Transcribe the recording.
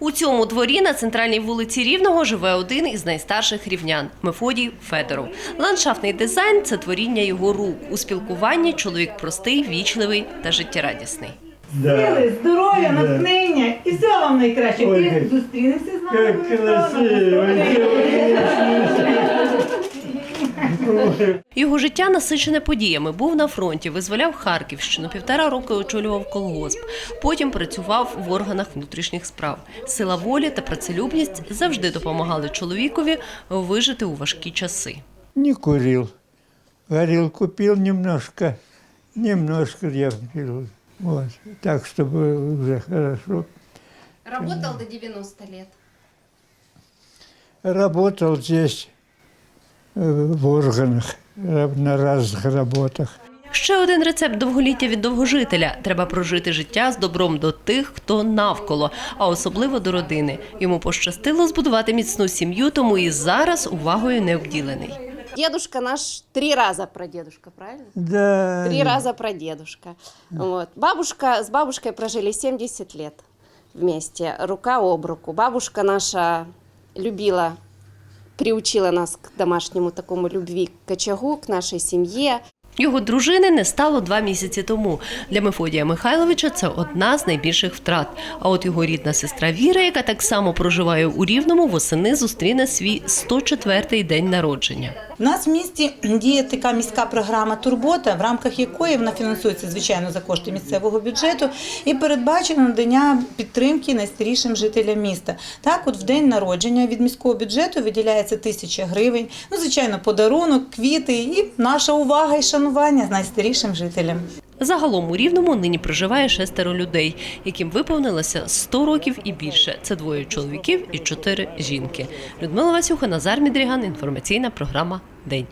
У цьому дворі на центральній вулиці Рівного живе один із найстарших рівнян Мефодій Федоров. Ландшафтний дизайн це творіння його рук. У спілкуванні чоловік простий, вічливий та життєрадісний. Сили, здоров'я, натхнення і все вам найкраще. Ти як- зустрінешся з нами. Його життя насичене подіями. Був на фронті, визволяв Харківщину. Півтора роки очолював колгосп. Потім працював в органах внутрішніх справ. Сила волі та працелюбність завжди допомагали чоловікові вижити у важкі часи. Не курил. Горилку пил немножко. Немножко я пил. Вот. Так, чтобы уже хорошо. Работал до 90 лет. Работал здесь в органах, э, на разных работах. Ще один рецепт довголіття від довгожителя. Треба прожити життя з добром до тих, хто навколо, а особливо до родини. Йому пощастило збудувати міцну сім'ю, тому і зараз увагою не обділений. Дедушка наш три раза прадедушка, правильно? Да. Три раза прадедушка. Вот. Бабушка, с бабушкой прожили 70 лет вместе, рука об руку. Бабушка наша любила, приучила нас к домашнему такому любви к очагу, к нашей семье. Його дружини не стало два місяці тому. Для Мефодія Михайловича це одна з найбільших втрат. А от його рідна сестра Віра, яка так само проживає у Рівному, восени зустріне свій 104-й день народження. У нас в місті діє така міська програма Турбота, в рамках якої вона фінансується звичайно за кошти місцевого бюджету і передбачено надання підтримки найстарішим жителям міста. Так, от в день народження від міського бюджету виділяється тисяча гривень. Ну, звичайно, подарунок, квіти і наша увага і шанування найстарішим жителем. Загалом у Рівному нині проживає шестеро людей, яким виповнилося 100 років і більше. Це двоє чоловіків і чотири жінки. Людмила Васюха, Назар Мідріган. Інформаційна програма День.